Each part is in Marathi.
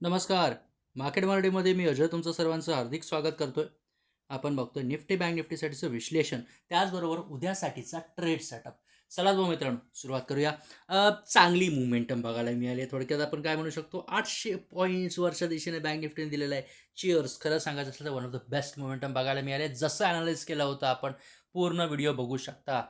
नमस्कार. मार्केट मराठीमध्ये मी अजय तुमचं सर्वांचं हार्दिक स्वागत करतोय. आपण बघतोय निफ्टी बँक निफ्टीसाठीचं विश्लेषण त्याचबरोबर उद्यासाठीचा ट्रेड सेटअप चला भाऊ मित्रांनो सुरुवात करूया. चांगली मुवमेंटम बघायला मिळाली. आहे थोडक्यात आपण काय म्हणू शकतो? आठशे पॉईंट्स वरच्या दिशेने बँक निफ्टीने दिलेलं आहे. चिअर्स खरं सांगायचं असलं तर one of the best momentum बघायला मिळाले जसं अनालाइज केलं होतं आपण पूर्ण व्हिडिओ बघू शकता.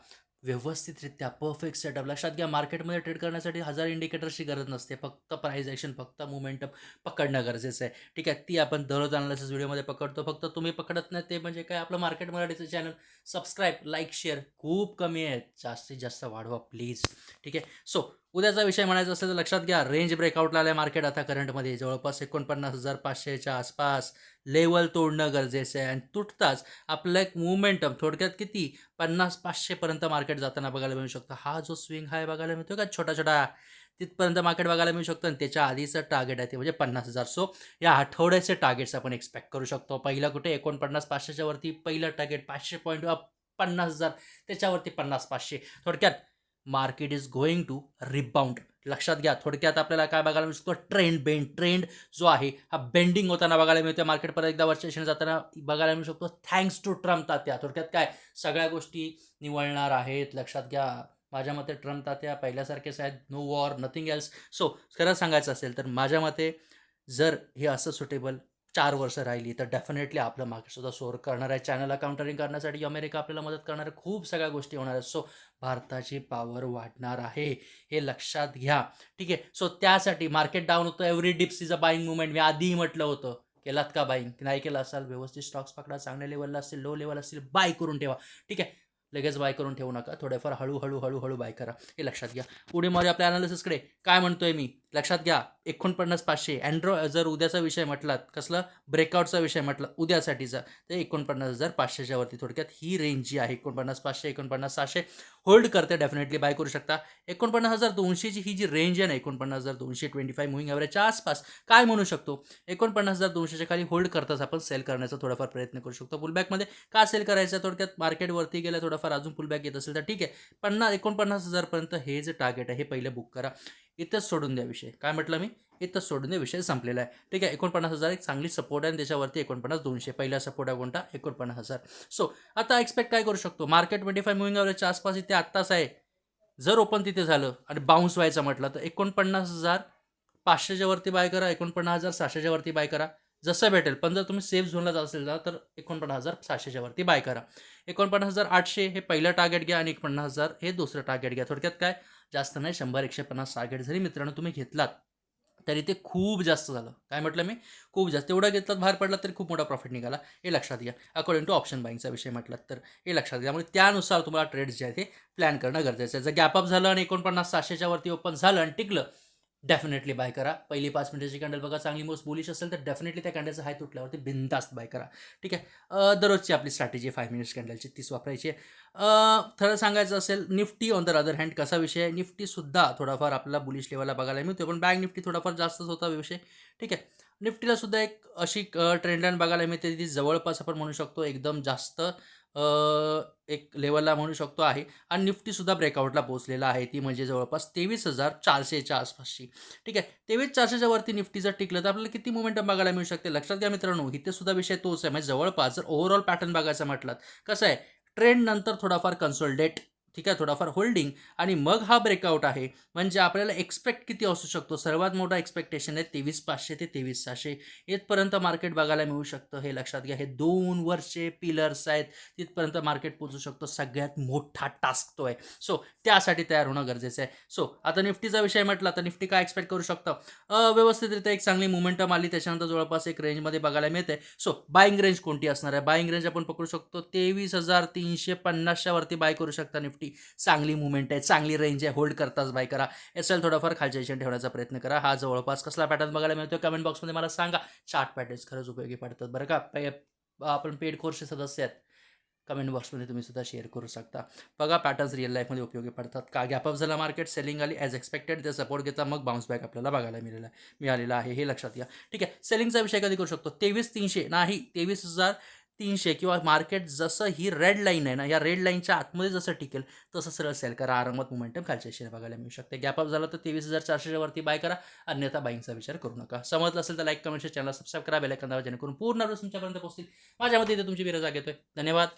व्यवस्थितरित्या परफेक्ट सेटअप लक्षात घ्या मार्केटमध्ये ट्रेड करण्यासाठी हजार इंडिकेटर्सची गरज नसते. फक्त प्राईज ॲक्शन फक्त मुवमेंटम पकडणं गरजेचं आहे. ठीक आहे ती आपण दररोज अनालिसिस व्हिडिओमध्ये पकडतो. फक्त तुम्ही पकडत नाही ते म्हणजे काय? आपलं मार्केट मराठीचं चॅनल सबस्क्राईब लाईक शेअर खूप कमी आहे जास्तीत जास्त वाढवा प्लीज ठीक आहे? सो उद्याचा विषय म्हणायचा असेल तर लक्षात घ्या रेंज ब्रेकआउटला आलं मार्केट आता करंटमध्ये जवळपास एकोणपन्नास हजार पाचशेच्या आसपास लेवल तोडणं गरजेचं आहे. आणि तुटताच आपलं एक मुवमेंटम थोडक्यात किती? पन्नास पाचशेपर्यंत मार्केट जाताना बघायला मिळू शकतं. हा जो स्विंग आहे बघायला मिळतो का? छोटा छोटा तिथपर्यंत मार्केट बघायला मिळू शकतं आणि त्याच्या आधीचं टार्गेट आहे ते म्हणजे पन्नास हजार. सो या आठवड्याचे टार्गेट्स आपण एक्सपेक्ट करू शकतो. पहिला कुठे? एकोणपन्नास पाचशेच्या वरती पहिलं टार्गेट पाचशे पॉईंट पन्नास हजार. त्याच्यावरती पन्नास पाचशे. थोडक्यात market is going to rebound. लक्षात घ्या थोडक्यात आपल्याला काय बघायला मिळू शकतो ट्रेंड बेंड ट्रेंड जो आहे हा बेंडिंग होताना बघायला मिळतो मार्केट परत एकदा वरच्या जाताना बघायला मिळू शकतो. थँक्स टू ट्रम्प तात्या. थोडक्यात काय? सगळ्या गोष्टी निवळणार आहेत. लक्षात घ्या माझ्या मते ट्रम्प तात्या पहिल्यासारखेच आहेत. No war nothing else so खरं सांगायचं असेल तर माझ्या मते जर हे असं सुटेबल चार वर्ष राहिली. तर डेफिनेटली आपलं मार्केटसुद्धा सोर करणार आहे. चॅनलला काउंटरिंग करण्यासाठी अमेरिका आपल्याला मदत करणार आहे. खूप सगळ्या गोष्टी होणार आहेत. सो भारताची पॉवर वाढणार आहे. हे लक्षात घ्या. ठीक आहे? सो त्यासाठी मार्केट डाऊन होतं. Every dips is a buying movement मी आधीही म्हटलं होतं. केलात का बाईंग नाही केलं असाल? व्यवस्थित स्टॉक्स पकडा. चांगल्या लेवलला असतील लो लेवल असतील बाय करून ठेवा. ठीक आहे? लगेच बाय करून ठेवू नका. थोडेफार हळूहळू हळूहळू बाय करा. हे लक्षात घ्या. पुढे माझ्या आपल्या अनालिसिसकडे काय म्हणतोय मी? लक्षात घ्या. एकोणपन्नास पाचशे. अँड्रॉ जर उद्याचा विषय म्हटलात कसला? ब्रेकआउटचा विषय म्हटला उद्यासाठीचा तर एकोणपन्नास हजार पाचशेच्या वरती थोडक्यात ही रेंज जी आहे एकोणपन्नास पाचशे एकोणपन्नास सहाशे होल्ड करते डेफिनेटली बाय करू शकता. एकोणपन्नास हजार दोनशेची ही जी रेंज आहे ना एकोणपन्नास हजार दोनशे ट्वेंटी फाय मुव्हिंग ॲव्हरेजच्या आसपास काय म्हणू शकतो? एकोणपन्नास हजार दोनशेच्या खाली होल्ड करताच आपण सेल करण्याचा थोडाफार प्रयत्न करू शकतो. पुलबॅकमध्ये का सेल करायचा? थोडक्यात मार्केटवरती गेल्या थोडं थोडाफार अजून पुलबॅक येत असेल तर ठीक आहे. पन्नास एकोणपन्नास हजारपर्यंत हे जे टार्गेट आहे हे पहिले बुक करा. इथंच सोडून द्या विषय. काय म्हटलं मी? इथंच सोडून द्या विषय संपलेला आहे. ठीक आहे एकोणपन्नास हजार एक चांगली सपोर्ट आहे आणि त्याच्यावरती एकोणपन्नास दोनशे. पहिला सपोर्ट आहे कोणता? एकोणपन्नास हजार. सो आता एक्सपेक्ट काय करू शकतो? मार्केट ट्वेंटी फाय मुव्हिंग ॲव्हरेजच्या आसपास इथे आत्ताच आहे. जर ओपन तिथे झालं आणि बाउन्स व्हायचं म्हटलं तर एकोणपन्नास हजार पाचशेच्या वरती बाय करा एकोणपन्नास हजार सहाशेच्या वरती बाय करा. जसं भेटेल. पण जर तुम्ही सेफ झोनला जात असेल तर एकोणपन्नास हजार सहाशेच्या वरती बाय करा. एकोणपन्नास हजार आठशे हे पहिलं टार्गेट घ्या आणि एकोणपन्नास हजार हे दुसरं टार्गेट घ्या. थोडक्यात काय? जास्त नाही शंभर एकशे पन्नास टार्गेट जरी मित्रांनो तुम्ही घेतलात तरी ते खूप जास्त झालं. काय म्हटलं मी? खूप जास्त. एवढं घेतलात बाहेर पडलात तरी खूप मोठा प्रॉफिट निघाला. हे लक्षात घ्या. अकॉर्डिंग टू ऑप्शन बाईंगचा विषय म्हटलात तर हे लक्षात घ्या. त्यामुळे त्यानुसार तुम्हाला ट्रेड्स जे आहेत ते प्लॅन करणं गरजेचं आहे. जर गॅपअप झालं आणि एकोणपन्नास सहाशेच्या वरती ओपन झालं आणि टिकलं डेफिनेटली बाय करा. पहिली पाच मिनिटाची कॅन्डल बघा चांगली मोस्ट बुलिश असेल तर डेफिनेटली त्या कॅन्डलचा हाय तुटल्यावरती बिंदास्त बाय करा. ठीक आहे? दररोजची आपली स्ट्रॅटेजी फाय मिनिट्स कॅन्डलची तीच वापरायची आहे. खरं सांगायचं असेल Nifty on the other hand कसा विषय आहे? निफ्टीसुद्धा थोडाफार आपल्याला बुलिश लेवलला बघायला मिळतो पण बँक निफ्टी थोडाफार जास्तच होता विषय. ठीक आहे? निफ्टीला सुद्धा एक अशी ट्रेंडलाईन बघायला मिळते ती जवळपास आपण म्हणू शकतो एकदम जास्त एक लेवलला म्हणू शकतो आहे. आणि निफ्टीसुद्धा ब्रेकआउटला पोहोचलेला आहे. ती म्हणजे जवळपास तेवीस हजार चारशेच्या आसपासची. ठीक आहे? तेवीस चारशेच्या वरती निफ्टी जर टिकलं तर आपल्याला किती मोमेंटम बघायला मिळू शकते? लक्षात घ्या मित्रांनो इथे सुद्धा विषय तोच आहे. म्हणजे जवळपास जर ओव्हरऑल पॅटर्न बघायचं म्हटलं कसं आहे? ट्रेंड नंतर थोडाफार कन्सोल्डेट ठीक आहे थोडाफार होल्डिंग आणि मग हा ब्रेकआउट आहे. म्हणजे आपल्याला एक्सपेक्ट किती असू शकतो? सर्वात मोठा एक्सपेक्टेशन आहे तेवीस पाचशे ते तेवीस सहाशे. इथपर्यंत मार्केट बघायला मिळू शकतं हे लक्षात घ्या. हे दोन वर्षे पिलर्स आहेत. तिथपर्यंत मार्केट पोचू शकतो. सगळ्यात मोठा टास्क तो आहे. सो त्यासाठी तयार होणं गरजेचं आहे. सो आता निफ्टीचा विषय म्हटला तर निफ्टी काय एक्सपेक्ट करू शकतं? व्यवस्थितरित्या एक चांगली मुवमेंटम आली. त्याच्यानंतर जवळपास एक रेंजमध्ये बघायला मिळते सो बाईंग रेंज कोणती असणार आहे? बाईंग रेंज आपण पकडू शकतो. तेवीस हजार तीनशे पन्नासच्या वरती बाय करू शकता निफ्टी. चांगली मुवमेंट आहे चांगली रेंज आहे होल्ड करताच बाय करा. एस एल थोडाफार खालच्या एजंट ठेवण्याचा प्रयत्न करा. हा जवळपास कसला पॅटर्न बघायला मिळतो कमेंट बॉक्समध्ये मला सांगा. चार्ट पॅटर्न्स खरंच उपयोगी पडतात बरं का? पे आपण पेड कोर्सचे सदस्य आहेत. कमेंट बॉक्समध्ये तुम्ही सुद्धा शेअर करू शकता. बघा पॅटर्न्स रिअल लाईफमध्ये उपयोगी पडतात. का गॅपअप झाला मार्केट सेलिंग आली ॲज एक्सपेक्टेड ते सपोर्ट घेता मग बाउन्स बॅक आपल्याला बघायला मिळाला मिळालेला आहे. हे लक्षात घ्या. ठीक आहे. सेलिंगचा विषय कधी करू शकतो? तेवीस तीनशे. नाही तेवीस हजार तीनशे किंवा मार्केट जसं ही रेड लाईन आहे ना या रेड लाईनच्या आतमध्ये जसं टिकेल तसं सरळ सेल करा. आरामात मोमेंटम खालच्या शेअर बघायला मिळू शकते. गॅप अप झाला तर तेवीस हजार चारशेच्या वरती बाय करा. अन्यथा बाईंगचा विचार करू नका. समजलं असेल तर लाईक कमेंट चॅनल सबस्क्राईब करा. बेलायकन आयकॉन दाबा जेणेकरून पूर्ण रोज तुमच्यापर्यंत पोहोचतील. माझ्या मते इथे तुमची विरजा घेतोय धन्यवाद.